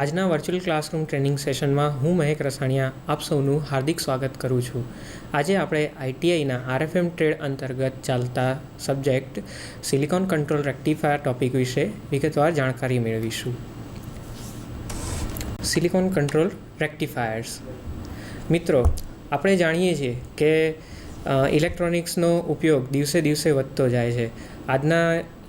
આજના virtual classroom training સેશનમાં હું મહેક રસાણિયા આપ સૌનું હાર્દિક સ્વાગત કરું છું. આજે આપણે આઈટીઆઈના આરએફએમ ટ્રેડ અંતર્ગત ચાલતા subject silicon control rectifier topic વિશે વિગતવાર જાણકારી મેળવીશું. સિલિકોન કંટ્રોલ રેક્ટિફાયર્સ મિત્રો, આપણે જાણીએ છીએ કે ઇલેક્ટ્રોનિક્સનો ઉપયોગ દિવસે દિવસે વધતો જાય છે. આજના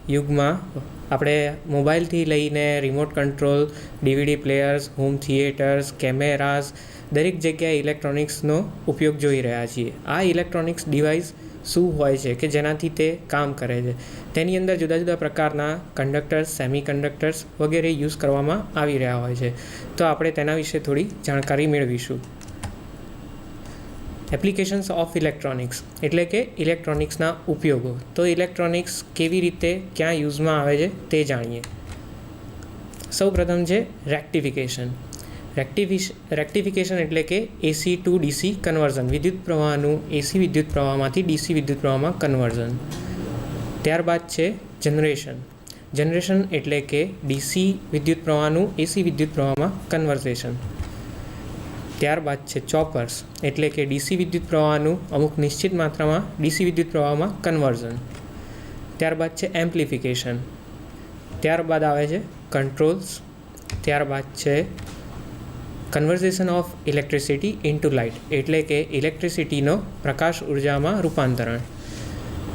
યુગમાં આપણે મોબાઈલથી લઈને remote control, DVD players, home theatres, cameras, દરેક જગ્યાએ ઇલેક્ટ્રોનિક્સનો ઉપયોગ જોઈ રહ્યા છીએ. આ ઇલેક્ટ્રોનિક્સ ડિવાઇસ શું હોય છે કે જેનાથી તે કામ કરે છે? તેની અંદર જુદા જુદા પ્રકારના કંડક્ટર્સ સેમી કંડક્ટર્સ વગેરે યુઝ કરવામાં આવી રહ્યા હોય છે. તો આપણે તેના વિશે થોડી જાણકારી મેળવીશું. એપ્લિકેશન્સ ઓફ ઇલેક્ટ્રોનિક્સ એટલે કે ઇલેક્ટ્રોનિક્સના ઉપયોગો. તો ઇલેક્ટ્રોનિક્સ કેવી રીતે, ક્યાં યુઝમાં આવે છે, તે જાણીએ. સૌ પ્રથમ છે રેક્ટિફિકેશન રેક્ટિફિશ રેક્ટિફિકેશન એટલે કે એસી ટુ ડીસી કન્વર્ઝન વિદ્યુત પ્રવાહનું એસી વિદ્યુત પ્રવાહમાંથી ડીસી વિદ્યુત પ્રવાહમાં કન્વર્ઝન ત્યારબાદ છે જનરેશન જનરેશન એટલે કે ડીસી વિદ્યુત પ્રવાહનું એસી વિદ્યુત પ્રવાહમાં કન્વર્ઝેશન ત્યારબાદ છે ચોપર્સ એટલે કે ડીસી વિદ્યુત પ્રવાહનું અમુક નિશ્ચિત માત્રામાં ડીસી વિદ્યુત પ્રવાહમાં કન્વર્ઝન ત્યારબાદ છે એમ્પ્લિફિકેશન ત્યારબાદ આવે છે કંટ્રોલ્સ ત્યારબાદ છે conversion of electricity into light એટલે કે ઇલેક્ટ્રિસિટીનો પ્રકાશ ઉર્જામાં રૂપાંતરણ.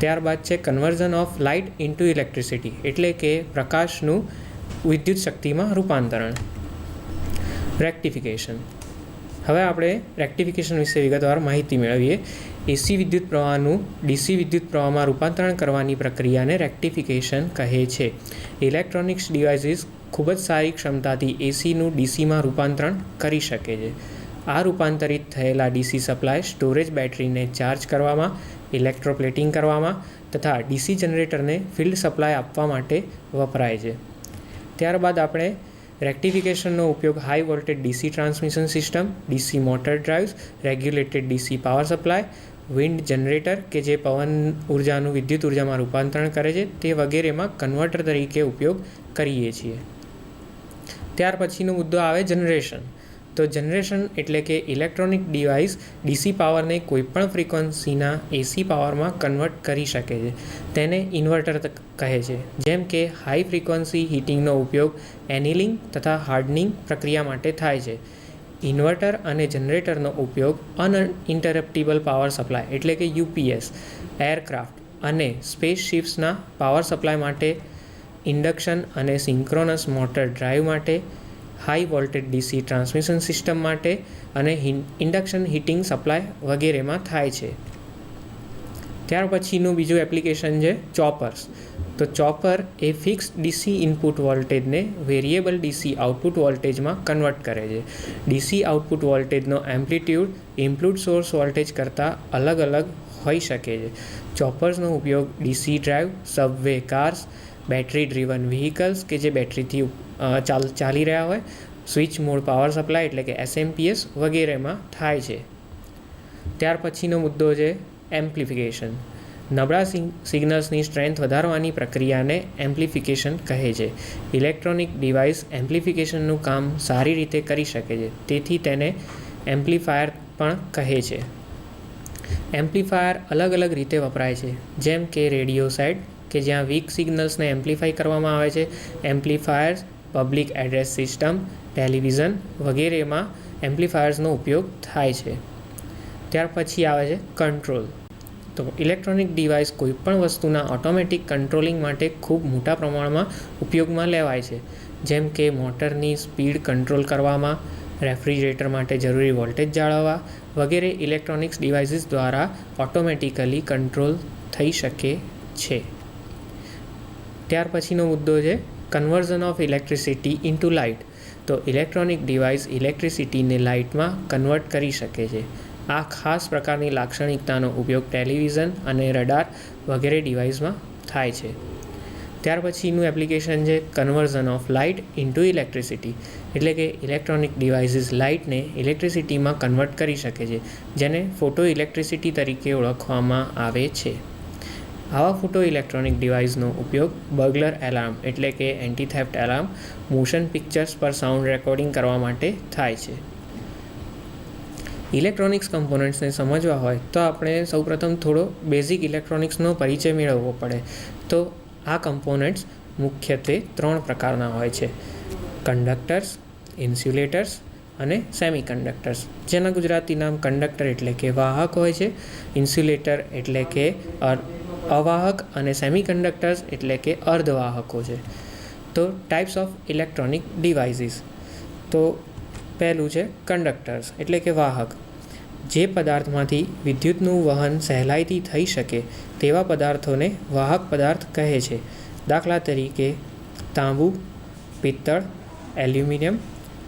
ત્યારબાદ છે conversion of light into electricity એટલે કે પ્રકાશનું વિદ્યુત શક્તિમાં રૂપાંતરણ. રેક્ટિફિકેશન હવે આપણે રેક્ટિફિકેશન વિશે વિગતવાર માહિતી મેળવીએ. એસી વિદ્યુત પ્રવાહનું ડીસી વિદ્યુત પ્રવાહમાં રૂપાંતરણ કરવાની પ્રક્રિયાને રેક્ટિફિકેશન કહે છે. ઇલેક્ટ્રોનિક્સ ડિવાઇસીસ ખૂબ જ સારી ક્ષમતાથી એસીનું ડીસીમાં રૂપાંતરણ કરી શકે છે. આ રૂપાંતરિત થયેલા ડીસી સપ્લાય સ્ટોરેજ બેટરીને ચાર્જ કરવામાં ઇલેક્ટ્રોપ્લેટિંગ કરવામાં તથા ડીસી જનરેટરને ફિલ્ડ સપ્લાય આપવા માટે વપરાય છે. ત્યારબાદ આપણે રેક્ટિફિકેશનનો ઉપયોગ high voltage DC transmission system DC motor drives regulated DC power supply wind generator કે જે પવન ઉર્જાનું વિદ્યુત ઉર્જામાં રૂપાંતરણ કરે છે, તે વગેરેમાં કન્વર્ટર તરીકે ઉપયોગ કરીએ છીએ. ત્યાર પછીનો મુદ્દો આવે જનરેશન તો જનરેશન એટલે કે ઇલેક્ટ્રોનિક ડિવાઇસ ડીસી પાવરને કોઈપણ ફ્રિક્વન્સીના એસી પાવરમાં કન્વર્ટ કરી શકે છે. તેને ઇન્વર્ટર કહે છે. જેમ કે હાઈ ફ્રીક્વન્સી હીટિંગનો ઉપયોગ એનિલિંગ તથા હાર્ડનિંગ પ્રક્રિયા માટે થાય છે. ઇન્વર્ટર અને જનરેટરનો ઉપયોગ અનઇન્ટરપ્ટિબલ પાવર સપ્લાય એટલે કે યુપીએસ એરક્રાફ્ટ અને સ્પેસ શિપ્સના પાવર સપ્લાય માટે ઇન્ડક્શન અને સિંક્રોનસ મોટર ડ્રાઈવ માટે high voltage DC transmission system માટે અને ઇન્ડક્શન હીટિંગ સપ્લાય વગેરેમાં થાય છે. ત્યાર પછીનું બીજું એપ્લિકેશન છે ચોપર્સ. તો ચોપર એ ફિક્સ ડીસી ઇનપુટ વોલ્ટેજને વેરિયેબલ ડીસી આઉટપુટ વોલ્ટેજમાં કન્વર્ટ કરે છે. ડીસી આઉટપુટ વોલ્ટેજનો એમ્પ્લિટ્યૂડ ઇમ્પ્લુડ સોર્સ વોલ્ટેજ કરતાં અલગ અલગ હોઈ શકે છે. ચોપર્સનો ઉપયોગ DC drive subway cars battery driven vehicles કે જે બેટરીથી ચાલ, ચાલી રહ્યા હોય સ્વિચ મોડ પાવર સપ્લાય એટલે કે એસએમપીએસ વગેરેમાં થાય છે. ત્યાર પછીનો મુદ્દો છે એમ્પ્લિફિકેશન નબળા સિગ્નલ્સની સ્ટ્રેન્થ વધારવાની પ્રક્રિયાને એમ્પ્લિફિકેશન કહે છે. ઇલેક્ટ્રોનિક ડિવાઇસ એમ્પ્લિફિકેશનનું કામ સારી રીતે કરી શકે છે, તેથી તેને એમ્પ્લિફાયર પણ કહે છે. એમ્પ્લીફાયર અલગ અલગ રીતે વપરાય છે, જેમ કે રેડિયો સાઇડ કે જ્યાં વીક સિગ્નલ્સને એમ્પ્લીફાઈ કરવામાં આવે છે. Amplifiers public address system television વગેરેમાં એમ્પ્લીફાયર્સનો ઉપયોગ થાય છે. ત્યાર પછી આવે છે કંટ્રોલ તો ઇલેક્ટ્રોનિક ડિવાઇસ કોઈપણ વસ્તુના ઓટોમેટિક કંટ્રોલિંગ માટે ખૂબ મોટા પ્રમાણમાં ઉપયોગમાં લેવાય છે. જેમ કે મોટરની સ્પીડ કંટ્રોલ કરવામાં રેફ્રિજરેટર માટે જરૂરી વોલ્ટેજ જાળવવા વગેરે ઇલેક્ટ્રોનિક્સ ડિવાઇસીસ દ્વારા ઓટોમેટિકલી કંટ્રોલ થઈ શકે છે. ત્યાર પછીનો મુદ્દો છે conversion of electricity into light તો ઇલેક્ટ્રોનિક ડિવાઇસ ઇલેક્ટ્રિસિટીને લાઇટમાં કન્વર્ટ કરી શકે છે. આ ખાસ પ્રકારની લાક્ષણિકતાનો ઉપયોગ ટેલિવિઝન અને રડાર વગેરે ડિવાઇસમાં થાય છે. ત્યાર પછીનું એપ્લિકેશન છે conversion of light into electricity એટલે કે ઇલેક્ટ્રોનિક ડિવાઇસીસ લાઇટને ઇલેક્ટ્રિસિટીમાં કન્વર્ટ કરી શકે છે, જેને ફોટો ઇલેક્ટ્રિસિટી તરીકે ઓળખવામાં આવે છે. આવા ફોટો ઇલેક્ટ્રોનિક ડિવાઇસનો ઉપયોગ બર્ગલર એલાર્મ એટલે કે anti theft alarm, motion pictures પર સાઉન્ડ રેકોર્ડિંગ કરવા માટે થાય છે. ઇલેક્ટ્રોનિક્સ કમ્પોનન્ટ્સને સમજવા હોય તો આપણે સૌપ્રથમ થોડો બેઝિક ઇલેક્ટ્રોનિક્સનો પરિચય મેળવવો પડે. તો આ કમ્પોનન્ટ્સ મુખ્યત્વે ત્રણ પ્રકારના હોય છે. કંડક્ટર્સ, ઇન્સ્યુલેટર્સ અને સેમી કંડક્ટર્સ જેના ગુજરાતી નામ કંડક્ટર એટલે કે વાહક હોય છે. ઇન્સ્યુલેટર એટલે કે અવાહક અને સેમી કંડક્ટર્સ એટલે કે અર્ધવાહકો છે. તો ટાઈપ્સ ઓફ ઇલેક્ટ્રોનિક ડિવાઇસીસ તો પહેલું છે કંડક્ટર્સ એટલે કે વાહક. જે પદાર્થમાંથી વિદ્યુતનું વહન સહેલાઈથી થઈ શકે તેવા પદાર્થોને વાહક પદાર્થ કહે છે. દાખલા તરીકે તાંબુ, પિત્તળ, એલ્યુમિનિયમ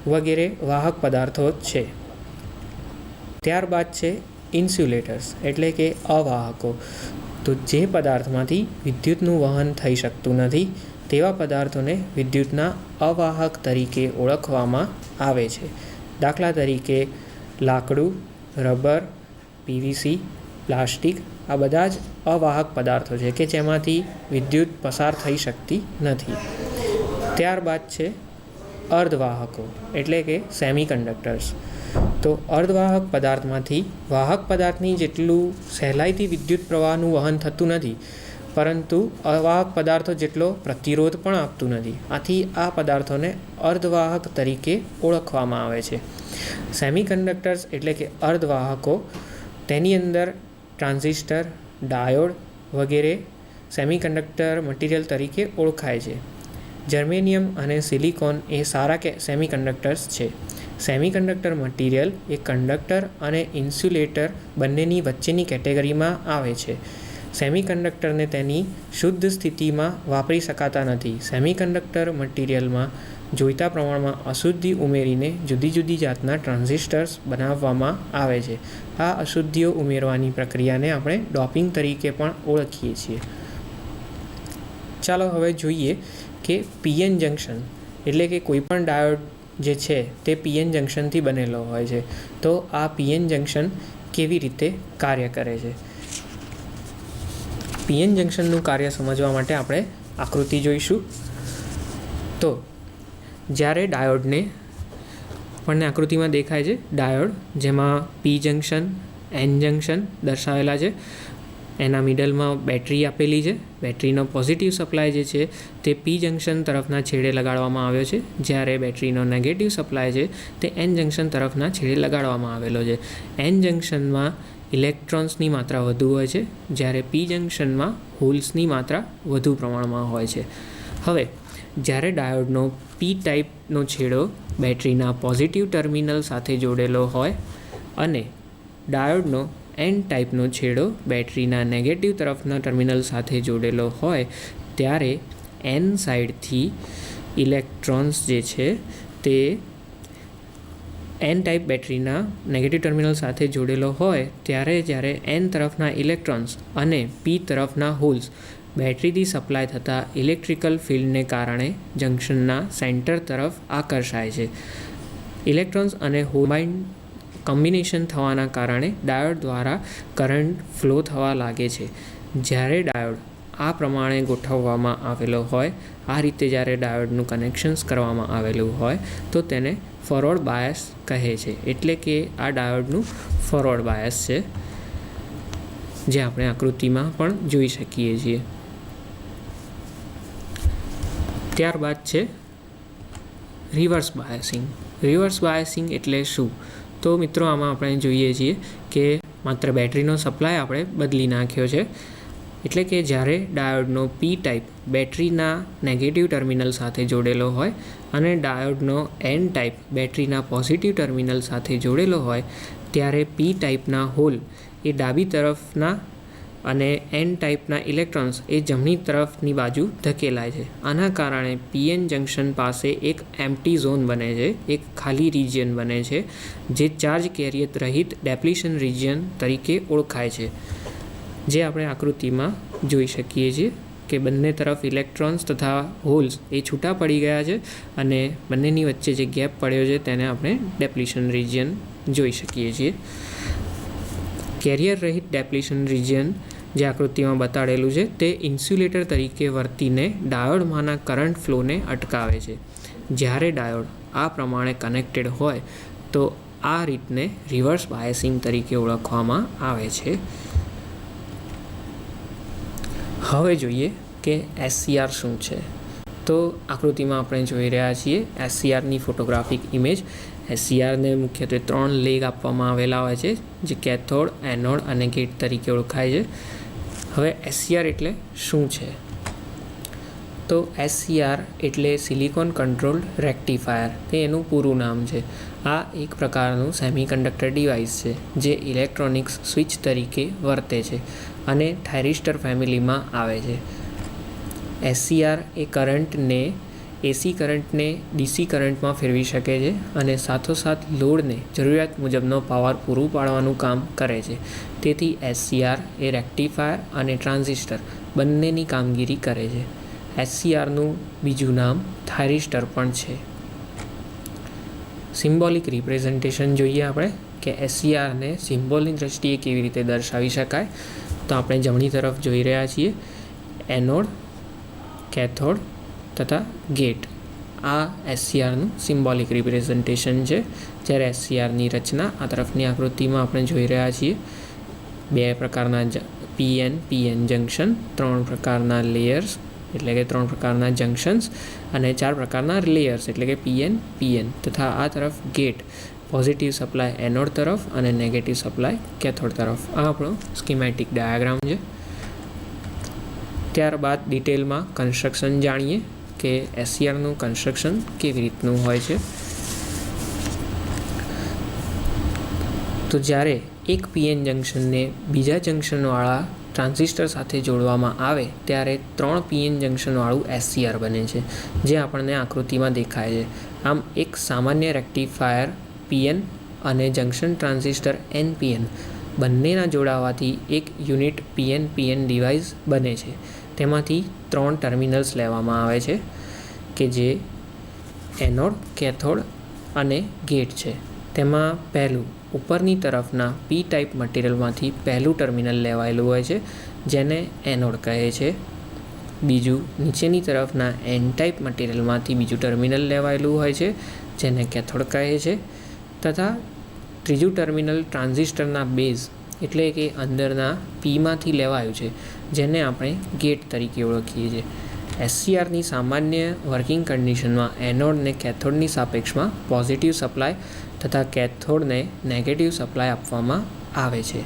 વગેરે વાહક પદાર્થો છે. ત્યારબાદ છે ઇન્સ્યુલેટર્સ એટલે કે અવાહકો. તો જે પદાર્થમાંથી વિદ્યુતનું વહન થઈ શકતું નથી, તેવા પદાર્થોને વિદ્યુતના અવાહક તરીકે ઓળખવામાં આવે છે. દાખલા તરીકે, લાકડું, રબર પીવીસી પ્લાસ્ટિક આ બધા જ અવાહક પદાર્થો છે કે જેમાંથી વિદ્યુત પસાર થઈ શકતી નથી. ત્યારબાદ છે અર્ધવાહકો, એટલે કે સેમી કંડક્ટર્સ તો અર્ધવાહક પદાર્થમાંથી વાહક પદાર્થની જેટલું સહેલાઈથી વિદ્યુત પ્રવાહનું વહન થતું નથી, પરંતુ અવાહક પદાર્થો જેટલો પ્રતિરોધ પણ આપતું નથી. આથી આ પદાર્થોને અર્ધવાહક તરીકે ઓળખવામાં આવે છે. સેમિકન્ડક્ટર્સ એટલે કે અર્ધવાહકો, તેની અંદર ટ્રાન્ઝિસ્ટર, ડાયોડ વગેરે સેમિકન્ડક્ટર મટીરિયલ તરીકે ઓળખાય છે. જર્મેનિયમ અને સિલિકોન એ સારા કે સેમિકન્ડક્ટર્સ છે. સેમી કંડક્ટર મટીરિયલ એ કંડક્ટર અને ઇન્સ્યુલેટર બંનેની વચ્ચેની કેટેગરીમાં આવે છે. સેમી કંડક્ટરને તેની શુદ્ધ સ્થિતિમાં વાપરી શકાતા નથી. સેમી મટિરિયલમાં મટીરિયલમાં જોઈતા પ્રમાણમાં અશુદ્ધિ ઉમેરીને જુદી જુદી જાતના ટ્રાન્ઝિસ્ટર્સ બનાવવામાં આવે છે. આ અશુદ્ધિઓ ઉમેરવાની પ્રક્રિયાને આપણે ડોપિંગ તરીકે પણ ઓળખીએ છીએ. ચાલો હવે જોઈએ કે પીએન જંકશન એટલે કે કોઈપણ ડાયોડ જે છે તે પીએન જંક્શનથી બનેલો હોય છે. તો આ પીએન જંક્શન કેવી રીતે કાર્ય કરે છે? પીએન જંક્શનનું કાર્ય સમજવા માટે આપણે આકૃતિ જોઈશું. તો જ્યારે ડાયોડને આપણને આકૃતિમાં દેખાય છે, ડાયોડ, જેમાં પી જંક્શન, એન જંક્શન દર્શાવેલા છે એના મિડલમાં બેટરી આપેલી છે. બેટરીનો પોઝિટિવ સપ્લાય જે છે તે પી જંક્શન તરફના છેડે લગાડવામાં આવ્યો છે. જ્યારે બેટરીનો નેગેટિવ સપ્લાય છે તે એન જંકશન તરફના છેડે લગાડવામાં આવેલો છે. એન જંક્શનમાં ઇલેક્ટ્રોન્સની માત્રા વધુ હોય છે. જ્યારે પી જંક્શનમાં હોલ્સની માત્રા વધુ પ્રમાણમાં હોય છે. હવે, જ્યારે ડાયોડનો પી ટાઈપનો છેડો બેટરીના પોઝિટિવ ટર્મિનલ સાથે જોડેલો હોય અને ડાયોડનો એન ટાઈપનો છેડો બેટરીના નેગેટિવ તરફના ટર્મિનલ સાથે જોડેલો હોય, ત્યારે એન સાઈડથી ઇલેક્ટ્રોન્સ જે છે, તે એન ટાઈપ બેટરીના નેગેટિવ ટર્મિનલ સાથે જોડેલો હોય, ત્યારે જ્યારે એન તરફના ઇલેક્ટ્રોન્સ અને પી તરફના હોલ્સ બેટરીથી સપ્લાય થતા ઇલેક્ટ્રિકલ ફિલ્ડને કારણે જંક્શનના સેન્ટર તરફ આકર્ષાય છે. ઇલેક્ટ્રોન્સ અને હોમાઇન કોમ્બિનેશન થવાના કારણે ડાયોડ દ્વારા કરંટ ફ્લો થવા લાગે છે. જ્યારે ડાયોડ આ પ્રમાણે ગોઠવવામાં આવેલો હોય, આ રીતે જ્યારે ડાયોડનું કનેક્શન્સ કરવામાં આવેલું હોય, તો તેને ફોરવર્ડ બાયસ કહે છે. એટલે કે આ ડાયોડનું ફોરવર્ડ બાયસ છે, જે આપણે આકૃતિમાં પણ જોઈ શકીએ છીએ. ત્યારબાદ છે રિવર્સ બાયસિંગ રિવર્સ બાયસિંગ એટલે શું? તો મિત્રો, આમાં આપણે જોઈએ છીએ કે માત્ર બેટરીનો સપ્લાય આપણે બદલી નાખ્યો છે. એટલે કે જ્યારે ડાયોડનો પી ટાઈપ બેટરીના નેગેટિવ ટર્મિનલ સાથે જોડેલો હોય અને ડાયોડનો એન ટાઈપ બેટરીના પોઝિટિવ ટર્મિનલ સાથે જોડેલો હોય, ત્યારે પી ટાઈપના હોલ એ ડાબી તરફના અને એન ટાઈપના ઇલેક્ટ્રોન્સ એ જમણી તરફની બાજુ ધકેલાય છે. આના કારણે પીએન જંકશન પાસે એક એમ્પ્ટી ઝોન બને છે, એક ખાલી રિજિયન બને છે, જે ચાર્જ કેરિયત રહિત ડેપ્લિશન રિજિયન તરીકે ઓળખાય છે. જે આપણે આકૃતિમાં જોઈ શકીએ છીએ કે બંને તરફ ઇલેક્ટ્રોન્સ તથા હોલ્સ એ છૂટા પડી ગયા છે અને બંનેની વચ્ચે જે ગેપ પડ્યો છે તેને આપણે ડેપ્લિશન રિજિયન જોઈ શકીએ છીએ. કેરિયર રહિત ડેપ્લિશન રિજિયન જે આકૃતિમાં બતાડેલું છે, તે ઇન્સ્યુલેટર તરીકે વર્તીને ડાયોડમાંના કરંટ ફ્લોને અટકાવે છે. જ્યારે ડાયોડ આ પ્રમાણે કનેક્ટેડ હોય, તો આ રીતને રિવર્સ બાયસિંગ તરીકે ઓળખવામાં આવે છે. હવે જોઈએ કે એસસીઆર શું છે. તો આકૃતિમાં આપણે જોઈ રહ્યા છીએ એસસીઆરની ફોટોગ્રાફિક ઇમેજ એસસીઆરને મુખ્યત્વે ત્રણ લેગ આપવામાં આવેલા હોય છે, જે કેથોડ, એનોડ અને ગેટ તરીકે ઓળખાય છે. હવે એસસીઆર એટલે શું છે? તો એસસીઆર એટલે સિલિકોન કંટ્રોલ્ડ રેક્ટિફાયર, તે એનું પૂરું નામ છે. આ એક પ્રકારનું સેમિકન્ડક્ટર ડિવાઇસ છે, જે ઇલેક્ટ્રોનિક્સ સ્વિચ તરીકે વર્તે છે અને થાઇરિસ્ટર ફેમિલીમાં આવે છે. એસસીઆર એ કરંટને એસી કરંટને ડીસી કરંટમાં ફેરવી શકે છે અને સાથોસાથ લોડને જરૂરિયાત મુજબનો પાવર પૂરું પાડવાનું કામ કરે છે. તેથી એસસીઆર એ રેક્ટિફાયર અને ટ્રાન્ઝિસ્ટર બંનેની કામગીરી કરે છે. એસસીઆરનું બીજું નામ થાઇરિસ્ટર પણ છે. સિમ્બોલિક રિપ્રેઝન્ટેશન જોઈએ આપણે કે એસસીઆરને સિમ્બોલની દ્રષ્ટિએ કેવી રીતે દર્શાવી શકાય? તો આપણે જમણી તરફ જોઈ રહ્યા છીએ. એનોડ, કેથોડ તથા ગેટ. આ એસસીઆરનું સિમ્બોલિક રિપ્રેઝન્ટેશન છે. જ્યારે એસસીઆરની રચના આ તરફની આકૃતિમાં આપણે જોઈ રહ્યા છીએ. બે પ્રકારના પીએન પીએન જંક્શન ત્રણ પ્રકારના લેયર્સ એટલે કે ત્રણ પ્રકારના જંક્શન્સ અને ચાર પ્રકારના લેયર્સ એટલે કે પીએન પીએન તથા આ તરફ ગેટ. પોઝિટિવ સપ્લાય એનોડ તરફ અને નેગેટિવ સપ્લાય કેથોડ તરફ. આ આપણો સ્કીમેટિક ડાયાગ્રામ છે. ત્યારબાદ ડિટેલમાં કન્સ્ટ્રક્શન જાણીએ. કે એસસીઆરનું કન્સ્ટ્રક્શન કેવી રીતનું હોય છે? તો જ્યારે એક પીએન જંક્શનને બીજા જંક્શનવાળા ટ્રાન્ઝિસ્ટર સાથે જોડવામાં આવે, ત્યારે ત્રણ પીએન જંક્શનવાળું એસસીઆર બને છે, જે આપણને આકૃતિમાં દેખાય છે. આમ એક સામાન્ય રેક્ટિફાયર પીએન અને જંક્શન ટ્રાન્ઝિસ્ટર એનપીએન બંનેના જોડાવાથી એક યુનિટ પીએન પીએન ડિવાઇસ બને છે. તેમાંથી ત્રણ ટર્મિનલ્સ લેવામાં આવે છે, કે જે એનોડ, કેથોડ અને ગેટ છે. તેમાં પહેલું, ઉપરની તરફના પી ટાઈપ મટીરિયલમાંથી પહેલું ટર્મિનલ લેવાયેલું હોય છે, જેને એનોડ કહે છે. બીજું, નીચેની તરફના એન ટાઈપ મટીરિયલમાંથી બીજું ટર્મિનલ લેવાયેલું હોય છે, જેને કેથોડ કહે છે. તથા ત્રીજું ટર્મિનલ ટ્રાન્ઝિસ્ટરના બેઝ, એટલે કે અંદરના પીમાંથી લેવાયું છે. જેને આપણે ગેટ તરીકે ઓળખીએ છીએ. એસસીઆરની સામાન્ય વર્કિંગ કન્ડિશનમાં એનોડને કેથોડની સાપેક્ષમાં પોઝિટિવ સપ્લાય તથા કેથોડને નેગેટિવ સપ્લાય આપવામાં આવે છે.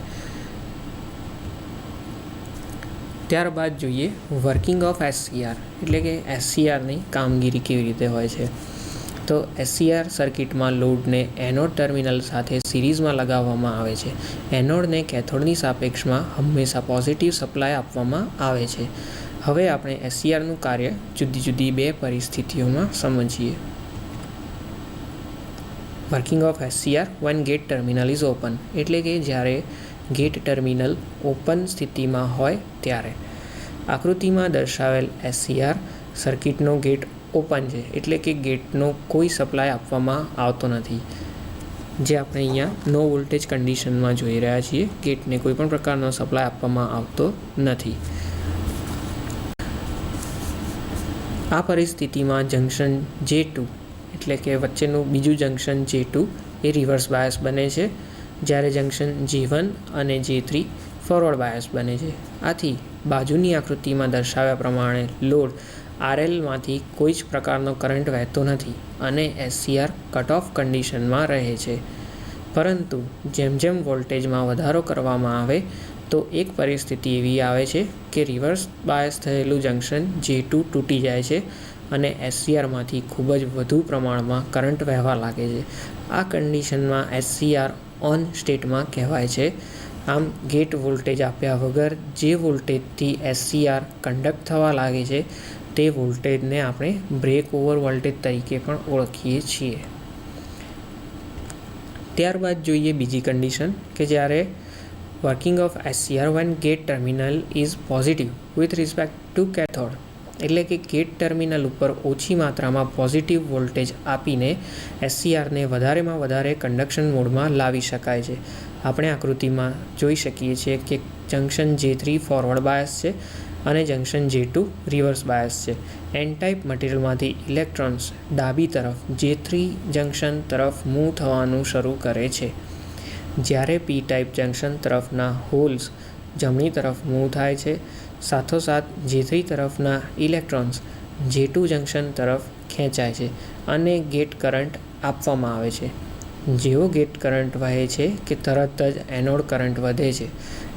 ત્યારબાદ જોઈએ વર્કિંગ ઓફ એસસીઆર એટલે કે એસસીઆરની કામગીરી કેવી રીતે હોય છે. તો એસસીઆર સર્કિટમાં લોડને એનોડ ટર્મિનલ સાથે સિરીઝમાં લગાવવામાં આવે છે. એનોડને કેથોડની સાપેક્ષમાં હંમેશા પોઝિટિવ સપ્લાય આપવામાં આવે છે. હવે આપણે એસસીઆરનું કાર્ય જુદી જુદી બે પરિસ્થિતિઓમાં સમજીએ. Working of SCR when gate terminal is open એટલે કે જ્યારે ગેટ ટર્મિનલ ઓપન સ્થિતિમાં હોય ત્યારે. આકૃતિમાં દર્શાવેલ એસસીઆર સર્કિટનો ગેટ ઓપન છે, એટલે કે ગેટનો કોઈ સપ્લાય આપવામાં આવતો નથી. જે આપણે અહીંયા નો વોલ્ટેજ કન્ડિશનમાં જોઈ રહ્યા છીએ, ગેટને કોઈ પણ પ્રકારનો સપ્લાય આપવામાં આવતો નથી. આ પરિસ્થિતિમાં જંક્શન જે ટુ એટલે કે વચ્ચેનું બીજું જંક્શન જે ટુ એ રિવર્સ બાયસ બને છે. જ્યારે જંક્શન જે વન અને જે થ્રી ફોરવર્ડ બાયસ બને છે. આથી બાજુની આકૃતિમાં દર્શાવ્યા પ્રમાણે લોડ આરએલમાંથી કોઈ જ પ્રકારનો કરંટ વહેતો નથી અને એસસીઆર કટ ઓફ કન્ડિશનમાં રહે છે. પરંતુ જેમ જેમ વોલ્ટેજમાં વધારો કરવામાં આવે, તો એક પરિસ્થિતિ એવી આવે છે કે રિવર્સ બાયસ થયેલું જંક્શન જે ટુ તૂટી જાય છે અને એસસીઆરમાંથી ખૂબ જ વધુ પ્રમાણમાં કરંટ વહેવા લાગે છે. આ કન્ડિશનમાં એસસીઆર ઓન સ્ટેટમાં કહેવાય છે. આમ, ગેટ વોલ્ટેજ આપ્યા વગર જે વોલ્ટેજથી એસસીઆર કન્ડક્ટ થવા લાગે છે તે વોલ્ટેજને આપણે બ્રેક ઓવર વોલ્ટેજ તરીકે પણ ઓળખીએ છીએ. ત્યારબાદ જોઈએ બીજી કન્ડિશન કે જ્યારે working of SCR when gate terminal is positive with respect to cathode એટલે કે ગેટ ટર્મિનલ ઉપર ઓછી માત્રામાં પોઝિટિવ વોલ્ટેજ આપીને એસસીઆરને વધારેમાં વધારે કન્ડક્શન મોડમાં લાવી શકાય છે. આપણે આકૃતિમાં જોઈ શકીએ છીએ કે જંક્શન જે થ્રી ફોરવર્ડ બાયસ છે. અને junction J two reverse bias છે. એન ટાઈપ મટીરિયલમાંથી ઇલેક્ટ્રોન્સ ડાબી તરફ જે થ્રી જંકશન તરફ મૂવ થવાનું શરૂ કરે છે. જ્યારે પી ટાઈપ જંકશન તરફના હોલ્સ જમણી તરફ મૂવ થાય છે, સાથોસાથ જે થ્રી તરફના ઇલેક્ટ્રોન્સ જે ટુ જંક્શન તરફ ખેંચાય છે અને ગેટ કરંટ આપવામાં આવે છે. જેવો ગેટ કરંટ વહે છે કે તરત જ એનોડ કરંટ વધે છે.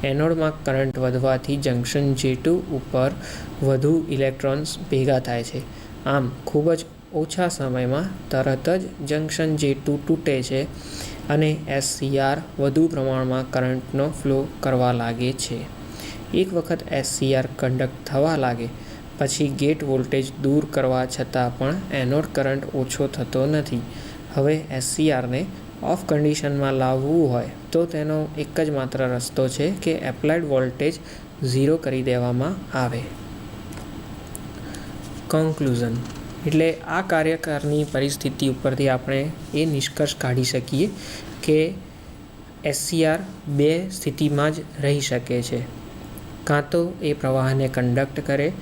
એનોડમાં કરંટ વધવાથી જંકશન જે ટુ ઉપર વધુ ઇલેક્ટ્રોન્સ ભેગા થાય છે. આમ, ખૂબ જ ઓછા સમયમાં તરત જ જંકશન જે ટુ તૂટે છે અને એસસીઆર વધુ પ્રમાણમાં કરંટનો ફ્લો કરવા લાગે છે. એક વખત એસસીઆર કંડક્ટ થવા લાગે, પછી ગેટ વોલ્ટેજ દૂર કરવા છતાં પણ એનોડ કરંટ ઓછો થતો નથી. હવે એસસીઆરને ઓફ કન્ડિશનમાં લાવવું હોય, તો તેનો એક જ માત્ર રસ્તો છે કે એપ્લાઇડ વોલ્ટેજ ઝીરો કરી દેવામાં આવે. કન્ક્લુઝન એટલે આ કાર્યકારની પરિસ્થિતિ ઉપરથી આપણે એ નિષ્કર્ષ કાઢી શકીએ કે એસસીઆર બે સ્થિતિમાં જ રહી શકે છે. કાં તો એ પ્રવાહને કંડક્ટ કરે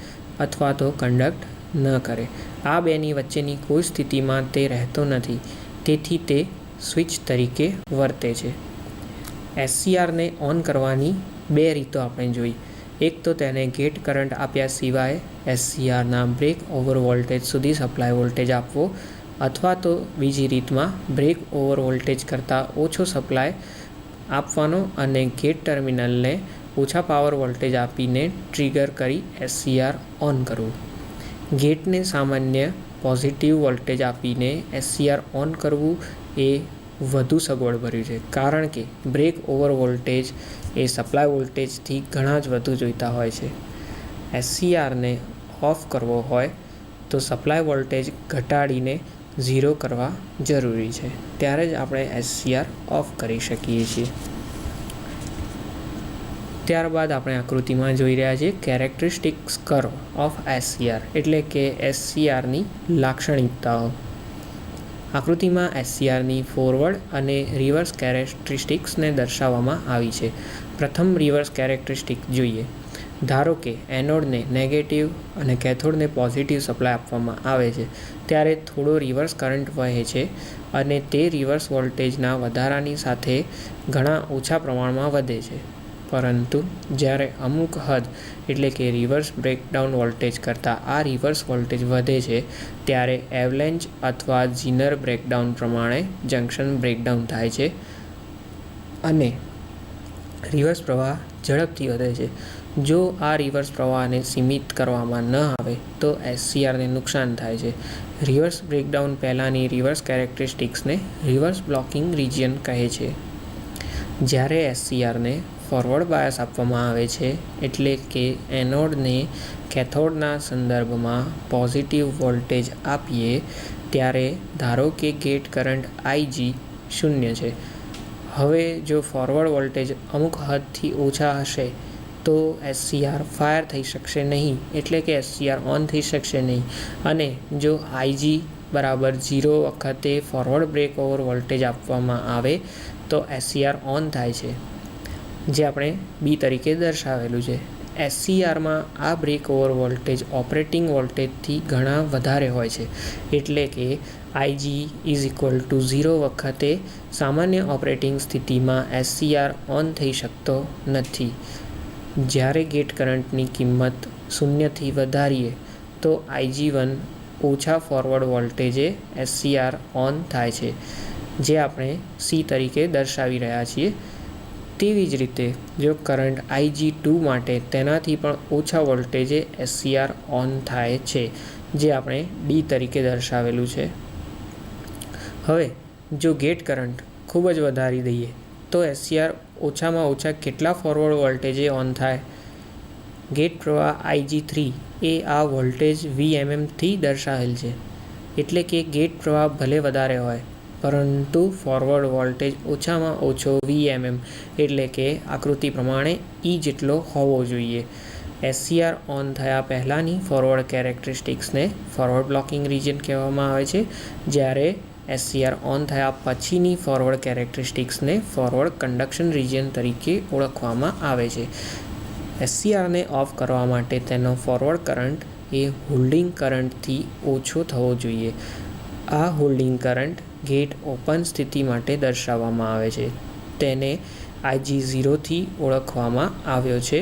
અથવા તો કંડક્ટ ન કરે. આ બેની વચ્ચેની કોઈ સ્થિતિમાં તે રહેતો નથી. તેથી તે સ્વિચ તરીકે વર્તે છે. એસસીઆરને ઓન કરવાની બે રીતો આપણે જોઈ. એક તો તેને ગેટ કરંટ આપ્યા સિવાય એસસીઆરના બ્રેક ઓવર વોલ્ટેજ સુધી સપ્લાય વોલ્ટેજ આપવો અથવા તો બીજી રીતમાં બ્રેક ઓવર વોલ્ટેજ કરતાં ઓછો સપ્લાય આપવાનો અને ગેટ ટર્મિનલને ઓછા પાવર વોલ્ટેજ આપીને ટ્રિગર કરી એસસીઆર ઓન કરવું. ગેટને સામાન્ય પોઝિટિવ વોલ્ટેજ આપીને એસસીઆર ઓન કરવું એ વધુ સગવડ ભર્યું છે. કારણ કે બ્રેક ઓવર વોલ્ટેજ એ સપ્લાય વોલ્ટેજથી ઘણા જ વધુ જોઈતા હોય છે. એસસીઆરને ઓફ કરવો હોય તો સપ્લાય વોલ્ટેજ ઘટાડીને ઝીરો કરવા જરૂરી છે. ત્યારે જ આપણે એસસીઆર ઓફ કરી શકીએ છીએ. ત્યારબાદ આપણે આકૃતિમાં જોઈ રહ્યા છીએ કેરેક્ટરિસ્ટિક્સ કર્વ ઓફ એસસીઆર એટલે કે એસસીઆરની લાક્ષણિકતાઓ. આકૃતિમાં એસસીઆરની ફોરવર્ડ અને રિવર્સ કેરેક્ટરિસ્ટિક્સને દર્શાવવામાં આવી છે. પ્રથમ રિવર્સ કેરેક્ટરિસ્ટિક જોઈએ. ધારો કે એનોડને નેગેટિવ અને કેથોડને પોઝિટિવ સપ્લાય આપવામાં આવે છે. ત્યારે થોડો રિવર્સ કરંટ વહે છે અને તે રિવર્સ વોલ્ટેજના વધારાની સાથે ઘણા ઓછા પ્રમાણમાં વધે છે. પરંતુ જ્યારે અમુક હદ, એટલે કે રિવર્સ બ્રેકડાઉન વોલ્ટેજ કરતાં આ રિવર્સ વોલ્ટેજ વધે છે, ત્યારે એવલેન્ચ અથવા જીનર બ્રેકડાઉન પ્રમાણે જંક્શન બ્રેકડાઉન થાય છે અને રિવર્સ પ્રવાહ ઝડપથી વધે છે. જો આ રિવર્સ પ્રવાહને સીમિત કરવામાં ન આવે, તો એસસીઆરને નુકસાન થાય છે. રિવર્સ બ્રેકડાઉન પહેલાંની રિવર્સ કેરેક્ટરિસ્ટિક્સને રિવર્સ બ્લોકિંગ રિજિયન કહે છે. જ્યારે એસસીઆરને ફોરવર્ડ બાયસ આપવામાં આવે છે એટલે કે એનોડને કેથોડના સંદર્ભમાં પોઝિટિવ વોલ્ટેજ આપીએ ત્યારે ધારો કે ગેટ કરંટ આઈજી શૂન્ય છે. હવે જો ફોરવર્ડ વોલ્ટેજ અમુક હદથી ઓછા હશે તો એસસીઆર ફાયર થઈ શકશે નહીં એટલે કે એસસીઆર ઓન થઈ શકશે નહીં. અને જો આઈજી બરાબર ઝીરો વખતે ફોરવર્ડ બ્રેક ઓવર વોલ્ટેજ આપવામાં આવે તો એસસીઆર ઓન થાય છે. જે આપણે બી તરીકે દર્શાવેલું છે. એસસીઆરમાં આ બ્રેક ઓવર વોલ્ટેજ ઓપરેટિંગ વોલ્ટેજથી ઘણા વધારે હોય છે. એટલે કે IG is equal to zero વખતે સામાન્ય ઓપરેટિંગ સ્થિતિમાં એસસીઆર ઓન થઈ શકતો નથી. જ્યારે ગેટ કરંટની કિંમત શૂન્યથી વધારીએ, તો આઈજી વન ઓછા ફોરવર્ડ વોલ્ટેજે એસસીઆર ઓન થાય છે, જે આપણે સી તરીકે દર્શાવી રહ્યા છીએ. તેવી જ રીતે જો કરંટ આઈજી ટુ માટે તેનાથી પણ ઓછા વોલ્ટેજે એસસીઆર ઓન થાય છે, જે આપણે ડી તરીકે દર્શાવેલું છે. હવે, જો ગેટ કરંટ ખૂબ જ વધારી દઈએ, તો એસસીઆર ઓછામાં ઓછા કેટલા ફોરવર્ડ વોલ્ટેજે ઓન થાય? ગેટ પ્રવાહ આઈજી થ્રી એ આ વોલ્ટેજ વીએમએમથી દર્શાવેલ છે. એટલે કે ગેટ પ્રવાહ ભલે વધારે હોય પરંતુ ફોરવર્ડ વોલ્ટેજ ઓછામાં ઓછો વીએમએમ એટલે કે આકૃતિ પ્રમાણે ઈ જેટલો હોવો જોઈએ. એસસીઆર ઓન થયા પહેલાંની ફોરવર્ડ કેરેક્ટરિસ્ટિક્સને ફોરવર્ડ બ્લોકિંગ રિજન કહેવામાં આવે છે, જ્યારે એસસીઆર ઓન થયા પછીની ફોરવર્ડ કેરેક્ટરિસ્ટિક્સને ફોરવર્ડ કન્ડક્શન રિજન તરીકે ઓળખવામાં આવે છે. એસસીઆરને ઓફ કરવા માટે તેનો ફોરવર્ડ કરંટ એ હોલ્ડિંગ કરંટથી ઓછો થવો જોઈએ. આ હોલ્ડિંગ કરંટ ગેટ ઓપન સ્થિતિ માટે દર્શાવવામાં આવે છે. તેને આઈજી ઝીરોથી ઓળખવામાં આવ્યો છે.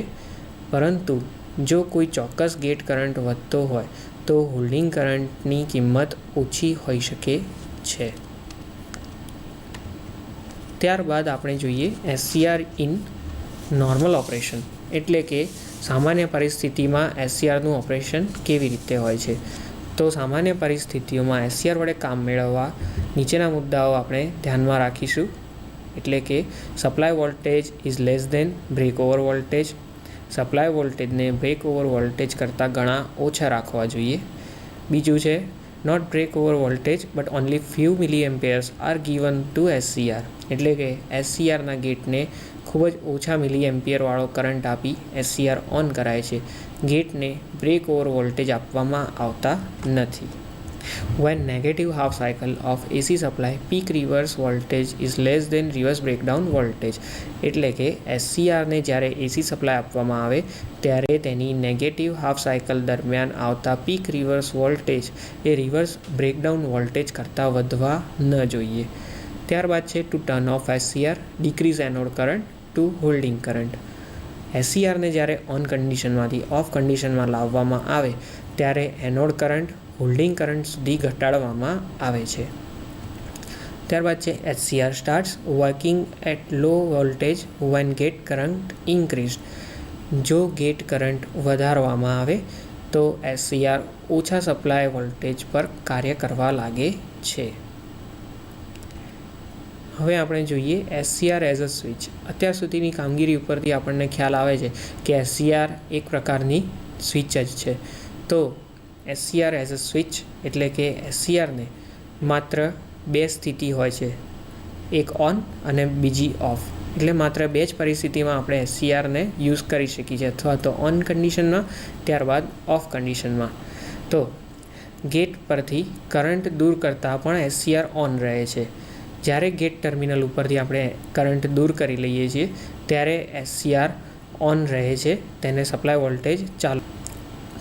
પરંતુ જો કોઈ ચોક્કસ ગેટ કરંટ વધતો હોય, તો હોલ્ડિંગ કરંટની કિંમત ઓછી હોઈ શકે છે. ત્યારબાદ આપણે જોઈએ એસસીઆર ઇન નોર્મલ ઓપરેશન, એટલે કે સામાન્ય પરિસ્થિતિમાં એસસીઆરનું ઓપરેશન કેવી રીતે હોય છે. તો સામાન્ય પરિસ્થિતિઓમાં એસસીઆર વડે કામ મેળવવા નીચેના મુદ્દાઓ આપણે ધ્યાનમાં રાખીશું. એટલે કે supply voltage is less than break over voltage supply વોલ્ટેજને બ્રેક ઓવર વોલ્ટેજ કરતાં ઘણા ઓછા રાખવા જોઈએ. બીજું છે not break over voltage but only few milli amperes are given to SCR એટલે કે એસસીઆરના ગેટને ખૂબ જ ઓછા મિલી એમ્પિયરવાળો કરંટ આપી એસસીઆર ઓન કરાય છે. ગેટને બ્રેક ઓવર વોલ્ટેજ આપવામાં આવતા નથી. When negative half cycle of AC supply, peak reverse voltage is less than reverse breakdown voltage. એટલે કે એસસીઆરને જ્યારે એસી સપ્લાય આપવામાં આવે, ત્યારે તેની નેગેટિવ હાફ સાયકલ દરમિયાન આવતા પીક રિવર્સ વોલ્ટેજ એ રિવર્સ બ્રેકડાઉન વોલ્ટેજ કરતાં વધવા ન જોઈએ. ત્યારબાદ છે to turn off SCR decrease anode current to holding current એસસીઆરને જ્યારે ઓન કન્ડિશનમાંથી ઓફ કન્ડિશનમાં લાવવામાં આવે, ત્યારે એનોડ કરંટ હોલ્ડિંગ કરંટ સુધી ઘટાડવામાં આવે છે. ત્યારબાદ છે SCR starts working at low voltage when gate current increase જો ગેટ કરંટ વધારવામાં આવે, તો એસસીઆર ઓછા સપ્લાય વોલ્ટેજ પર કાર્ય કરવા લાગે છે. હવે આપણે જોઈએ એસસીઆર એઝ અ સ્વિચ અત્યાર સુધીની કામગીરી ઉપરથી આપણને ખ્યાલ આવે છે કે એસસીઆર એક પ્રકારની સ્વિચ જ છે. તો એસસીઆર એઝ અ સ્વિચ એટલે કે એસસીઆરને માત્ર બે સ્થિતિ હોય છે. એક ઓન અને બીજી ઓફ એટલે માત્ર બે જ પરિસ્થિતિમાં આપણે એસસીઆરને યુઝ કરી શકીએ છીએ. અથવા તો ઓન કન્ડિશનમાં ત્યારબાદ ઓફ કન્ડિશનમાં તો ગેટ પરથી કરંટ દૂર કરતાં પણ એસસીઆર ઓન રહે છે. જ્યારે ગેટ ટર્મિનલ ઉપરથી આપણે કરંટ દૂર કરી લઈએ છીએ, ત્યારે એસસીઆર ઓન રહે છે. તેને સપ્લાય વોલ્ટેજ ચાલુ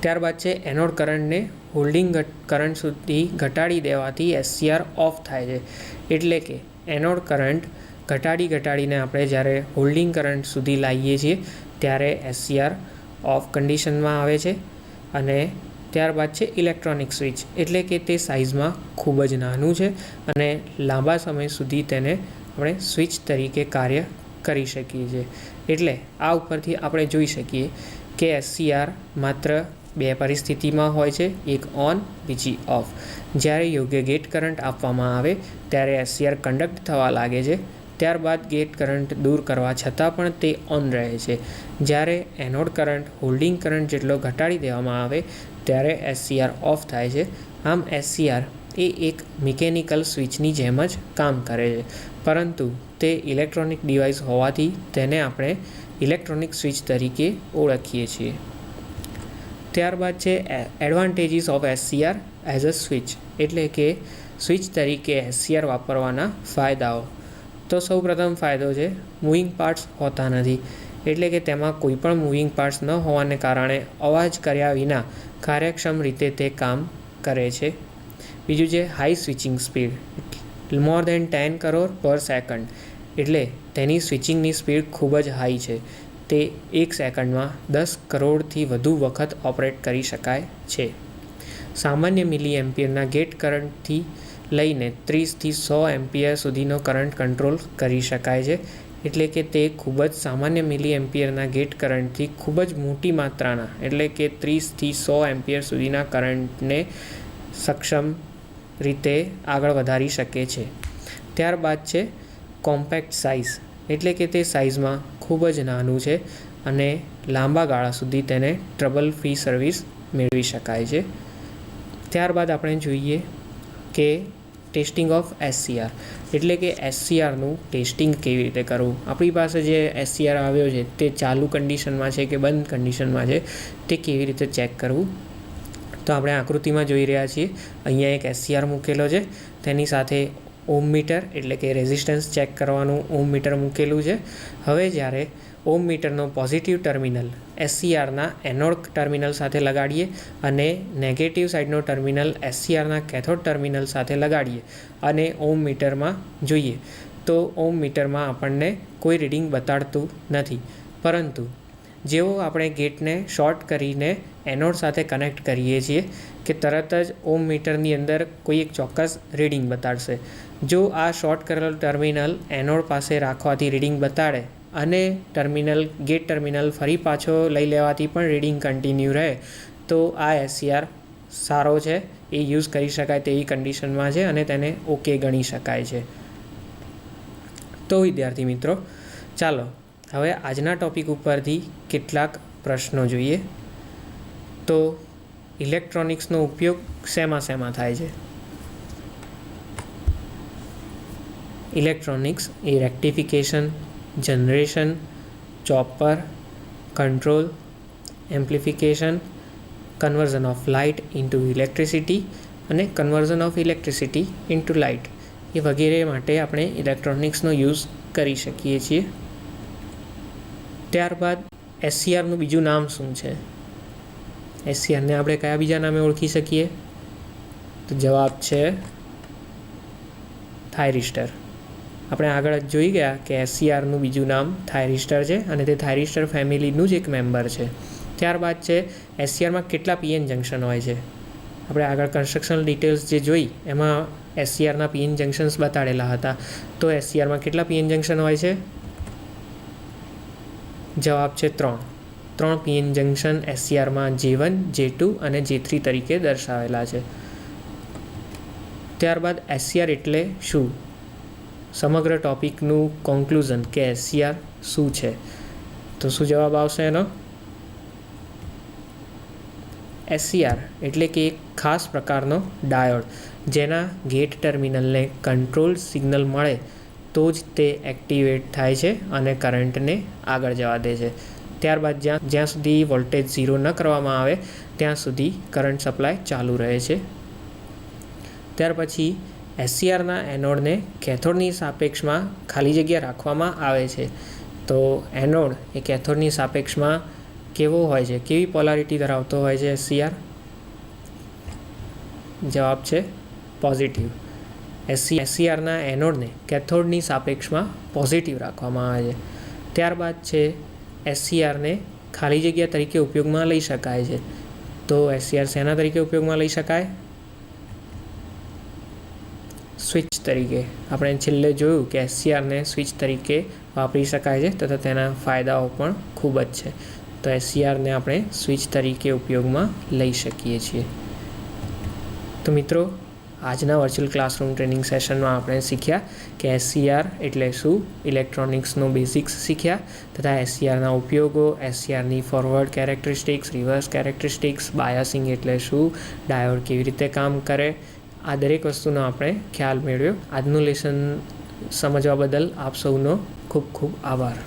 ત્યારબાદ છે, એનોડ કરંટને હોલ્ડિંગ કરંટ સુધી ઘટાડી દેવાથી એસસીઆર ઓફ થાય છે. એટલે કે, એનોડ કરંટ ઘટાડી ઘટાડીને આપણે જ્યારે હોલ્ડિંગ કરંટ સુધી લાવીએ છીએ, ત્યારે એસસીઆર ઓફ કન્ડિશનમાં આવે છે અને ત્યારબાદ છે ઇલેક્ટ્રોનિક સ્વિચ એટલે કે તે સાઇઝમાં ખૂબ જ નાનું છે અને લાંબા સમય સુધી તેને આપણે સ્વિચ તરીકે કાર્ય કરી શકીએ છીએ. એટલે આ ઉપરથી આપણે જોઈ શકીએ કે એસસીઆર માત્ર બે પરિસ્થિતિમાં હોય છે, એક ઓન બીજી ઓફ જ્યારે યોગ્ય ગેટ કરંટ આપવામાં આવે, ત્યારે એસસીઆર કન્ડક્ટ થવા લાગે છે. ત્યારબાદ ગેટ કરંટ દૂર કરવા છતાં પણ તે ઓન રહે છે. જ્યારે એનોડ કરંટ હોલ્ડિંગ કરંટ જેટલો ઘટાડી દેવામાં આવે, ત્યારે એસસીઆર ઓફ થાય છે. આમ એસસીઆર એ એક મિકેનિકલ સ્વિચની જેમ જ કામ કરે છે. પરંતુ તે ઇલેક્ટ્રોનિક ડિવાઇસ હોવાથી તેને આપણે ઇલેક્ટ્રોનિક સ્વિચ તરીકે ઓળખીએ છીએ. ત્યારબાદ છે advantages of SCR as a switch. એટલે કે સ્વિચ તરીકે એસસીઆર વાપરવાના ફાયદાઓ. તો સૌપ્રથમ ફાયદો છે, મૂવિંગ પાર્ટ્સ હોતા નથી. એટલે કે તેમાં કોઈપણ મૂવિંગ પાર્ટ્સ ન હોવાને કારણે અવાજ કર્યા વિના કાર્યક્ષમ રીતે તે કામ કરે છે. બીજું છે high switching speed more than ten crore per second એટલે તેની સ્વિચિંગની સ્પીડ ખૂબ જ હાઈ છે. તે એક સેકન્ડમાં દસ કરોડથી વધુ વખત ઓપરેટ કરી શકાય છે. સામાન્ય મિલી એમ્પિયરના ગેટ કરંટથી લઈને ત્રીસથી સો એમ્પિયર સુધીનો કરંટ કંટ્રોલ કરી શકાય છે. એટલે કે તે ખૂબ જ સામાન્ય મિલી એમ્પિયરના ગેટ કરંટથી ખૂબ જ મોટી માત્રાના, એટલે કે ત્રીસથી સો એમ્પિયર સુધીના કરંટને સક્ષમ રીતે આગળ વધારી શકે છે. ત્યારબાદ છે કોમ્પેક્ટ સાઇઝ, એટલે કે તે સાઇઝમાં ખૂબ જ નાનું છે અને લાંબા ગાળા સુધી તેને ટ્રબલ ફ્રી સર્વિસ મેળવી શકાય છે. ત્યારબાદ આપણે જોઈએ કે ટેસ્ટિંગ ઓફ એસસીઆર એટલે કે એસસીઆરનું ટેસ્ટિંગ કેવી રીતે કરવું? આપણી પાસે જે એસસીઆર આવ્યો છે તે ચાલુ કન્ડિશનમાં છે કે બંધ કન્ડિશનમાં છે તે કેવી રીતે ચેક કરવું? તો આપણે આકૃતિમાં જોઈ રહ્યા છીએ. અહીંયા એક એસસીઆર મૂકેલો છે. તેની સાથે ઓમ મીટર, એટલે કે રેઝિસ્ટન્સ ચેક કરવાનું ઓમ મીટર મૂકેલું છે. હવે જ્યારે ઓમ મીટરનો પોઝિટિવ ટર્મિનલ એસસીઆરના એનોડ ટર્મિનલ સાથે લગાડીએ અને નેગેટિવ સાઇડનો ટર્મિનલ એસસીઆરના કેથોડ ટર્મિનલ સાથે લગાડીએ અને ઓમ મીટરમાં જોઈએ, તો ઓમ મીટરમાં આપણને કોઈ રીડિંગ બતાડતું નથી. પરંતુ જેવો આપણે ગેટને શોર્ટ કરીને એનોડ સાથે કનેક્ટ કરીએ છીએ કે તરત જ ઓમ મીટરની અંદર કોઈ એક ચોક્કસ રીડિંગ બતાડશે. જો આ શોર્ટ કરેલ ટર્મિનલ એનોડ પાસે રાખવાથી રીડિંગ બતાડે અને ટર્મિનલ ગેટ ટર્મિનલ ફરી પાછો લઈ લેવાથી પણ રીડિંગ કન્ટિન્યુ રહે, તો આ એસસીઆર સારો છે. એ યુઝ કરી શકાય તેવી કન્ડિશનમાં છે અને તેને ઓકે ગણી શકાય છે. તો વિદ્યાર્થી મિત્રો, ચાલો હવે આજના ટોપિક ઉપરથી કેટલાક પ્રશ્નો જોઈએ. તો ઇલેક્ટ્રોનિક્સનો ઉપયોગ શેમાં શેમાં થાય છે? Electronics A rectification generation chopper control amplification conversion of light into electricity અને conversion of electricity into light એ વગેરે માટે આપણે ઇલેક્ટ્રોનિક્સનો યુઝ કરી શકીએ છીએ. ત્યારબાદ એસસીઆરનું બીજું નામ શું છે? એસસીઆરને આપણે કયા બીજા નામે ઓળખી શકીએ? તો જવાબ છે થાયરિસ્ટર આપણે આગળ જ જોઈ ગયા કે એસસીઆરનું બીજું નામ થાયરિસ્ટર છે અને તે થાયરિસ્ટર ફેમિલીનું જ એક મેમ્બર છે. ત્યારબાદ છે એસસીઆરમાં કેટલા પીએન જંક્શન હોય છે? આપણે આગળ કન્સ્ટ્રક્શન ડિટેલ્સ જે જોઈ, એમાં એસસીઆરના પીએન જંક્શન્સ બતાડેલા હતા. તો એસસીઆરમાં કેટલા પીએન જંક્શન હોય છે? જવાબ છે ત્રણ. ત્રણ પીએન જંક્શન એસસીઆરમાં જે વન જે ટુ અને જે થ્રી તરીકે દર્શાવેલા છે. ત્યારબાદ એસસીઆર એટલે શું? સમગ્ર ટોપિકનું કોન્ક્લુઝન કે એસસીઆર શું છે? તો શું જવાબ આવશે એનો? એસસીઆર એટલે કે એક ખાસ પ્રકારનો ડાયોડ જેના ગેટ ટર્મિનલને કંટ્રોલ સિગ્નલ મળે તો જ તે એક્ટિવેટ થાય છે અને કરંટને આગળ જવા દે છે. ત્યારબાદ જ્યાં જ્યાં સુધી વોલ્ટેજ ઝીરો ન કરવામાં આવે, ત્યાં સુધી કરંટ સપ્લાય ચાલુ રહે છે. ત્યાર પછી એસસીઆરના એનોડને કેથોડની સાપેક્ષમાં ખાલી જગ્યા રાખવામાં આવે છે. તો એનોડ એ કેથોડની સાપેક્ષમાં કેવો હોય છે? કેવી પોલારિટી ધરાવતો હોય છે એસસીઆર જવાબ છે પોઝિટિવ. એસસી એસસીઆરના એનોડને કેથોડની સાપેક્ષમાં પોઝિટિવ રાખવામાં આવે છે. ત્યારબાદ છે એસસીઆરને ખાલી જગ્યા તરીકે ઉપયોગમાં લઈ શકાય છે. તો એસસીઆર શેના તરીકે ઉપયોગમાં લઈ શકાય? સ્વિચ તરીકે. આપણે છેલ્લે જોયું કે એસસીઆરને સ્વિચ તરીકે વાપરી શકાય છે તથા તેના ફાયદાઓ પણ ખૂબ જ છે. તો એસસીઆરને આપણે સ્વિચ તરીકે ઉપયોગમાં લઈ શકીએ છીએ. તો મિત્રો, આજના વર્ચ્યુઅલ ક્લાસરૂમ ટ્રેનિંગ સેશનમાં આપણે શીખ્યા કે એસસીઆર એટલે શું ઇલેક્ટ્રોનિક્સનો બેઝિક્સ શીખ્યા તથા એસસીઆરના ઉપયોગો એસસીઆરની forward characteristics reverse characteristics biasing એટલે શું ડાયોડ કેવી રીતે કામ કરે આ દરેક વસ્તુનો આપણે ખ્યાલ મેળવ્યો. આજનું લેસન સમજવા બદલ આપ સૌનો ખૂબ ખૂબ આભાર.